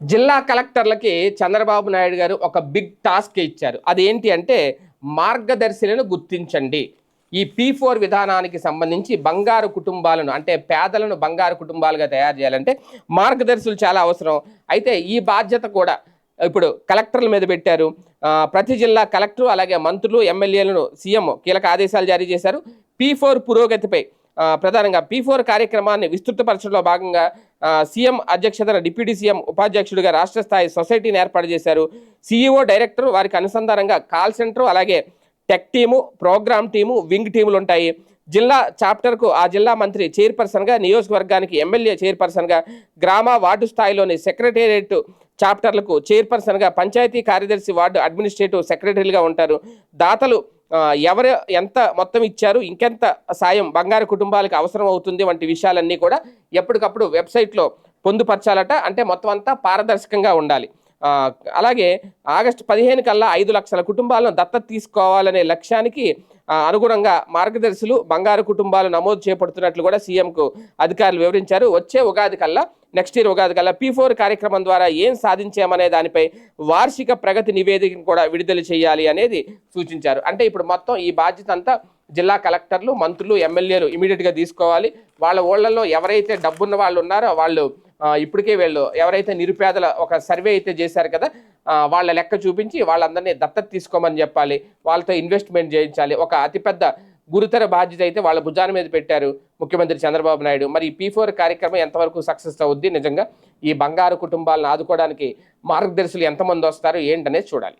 జిల్లా కలెక్టర్లకి చంద్రబాబు నాయుడు గారు ఒక బిగ్ టాస్క్ ఇచ్చారు. అదేంటి అంటే మార్గదర్శులను గుర్తించండి. ఈ పీ ఫోర్ విధానానికి సంబంధించి బంగారు కుటుంబాలను అంటే పేదలను బంగారు కుటుంబాలుగా తయారు చేయాలంటే మార్గదర్శులు చాలా అవసరం. అయితే ఈ బాధ్యత కూడా ఇప్పుడు కలెక్టర్ల మీద పెట్టారు. ప్రతి జిల్లా కలెక్టర్ అలాగే మంత్రులు ఎమ్మెల్యేలను సీఎం కీలక ఆదేశాలు జారీ చేశారు. పీ ఫోర్ పురోగతిపై ప్రధానంగా పీ ఫోర్ కార్యక్రమాన్ని విస్తృతపరచడంలో భాగంగా సీఎం అధ్యక్షతన డిప్యూటీ సీఎం ఉపాధ్యక్షుడిగా రాష్ట్ర స్థాయి సొసైటీని ఏర్పాటు చేశారు. సీఈఓ డైరెక్టర్ వారికి అనుసంధానంగా కాల్ సెంటర్ అలాగే tech team program team wing టీములు ఉంటాయి. జిల్లా చాప్టర్కు ఆ జిల్లా మంత్రి చైర్పర్సన్గా నియోజకవర్గానికి ఎమ్మెల్యే చైర్పర్సన్గా గ్రామ వార్డు స్థాయిలోని సెక్రటేరియట్ చాప్టర్లకు చైర్పర్సన్గా పంచాయతీ కార్యదర్శి వార్డు అడ్మినిస్ట్రేటివ్ సెక్రటరీలుగా ఉంటారు. దాతలు ఎవరు ఎంత మొత్తం ఇచ్చారు ఇంకెంత సాయం బంగారు కుటుంబాలకు అవసరం అవుతుంది వంటి విషయాలన్నీ కూడా ఎప్పటికప్పుడు వెబ్సైట్లో పొందుపరచాలట. అంటే మొత్తం అంతా పారదర్శకంగా ఉండాలి. అలాగే ఆగస్టు పదిహేను కల్లా ఐదు లక్షల కుటుంబాలను దత్తత తీసుకోవాలనే లక్ష్యానికి అనుగుణంగా మార్గదర్శులు బంగారు కుటుంబాలు నమోదు చేపడుతున్నట్లు కూడా సీఎంకు అధికారులు వివరించారు. వచ్చే ఉగాది కల్లా నెక్స్ట్ ఇయర్ ఉగాది కల్లా పీ ఫోర్ కార్యక్రమం ద్వారా ఏం సాధించామనే దానిపై వార్షిక ప్రగతి నివేదికను కూడా విడుదల చేయాలి అనేది సూచించారు. అంటే ఇప్పుడు మొత్తం ఈ బాధ్యత అంతా జిల్లా కలెక్టర్లు మంత్రులు ఎమ్మెల్యేలు ఇమీడియట్గా తీసుకోవాలి. వాళ్ళ ఊళ్ళల్లో ఎవరైతే డబ్బున్న వాళ్ళు ఉన్నారో వాళ్ళు ఇప్పటికే వీళ్ళు ఎవరైతే నిరుపేదల ఒక సర్వే అయితే చేశారు కదా వాళ్ళ లెక్క చూపించి వాళ్ళందరినీ దత్తత తీసుకోమని చెప్పాలి వాళ్ళతో ఇన్వెస్ట్మెంట్ చేయించాలి. ఒక అతిపెద్ద గురుతర బాధ్యత అయితే వాళ్ళ భుజాన మీద పెట్టారు ముఖ్యమంత్రి చంద్రబాబు నాయుడు. మరి ఈ పీ ఫోర్ కార్యక్రమం ఎంతవరకు సక్సెస్ అవుద్ది? నిజంగా ఈ బంగారు కుటుంబాలను ఆదుకోవడానికి మార్గదర్శులు ఎంతమంది వస్తారు? ఏంటనేది చూడాలి.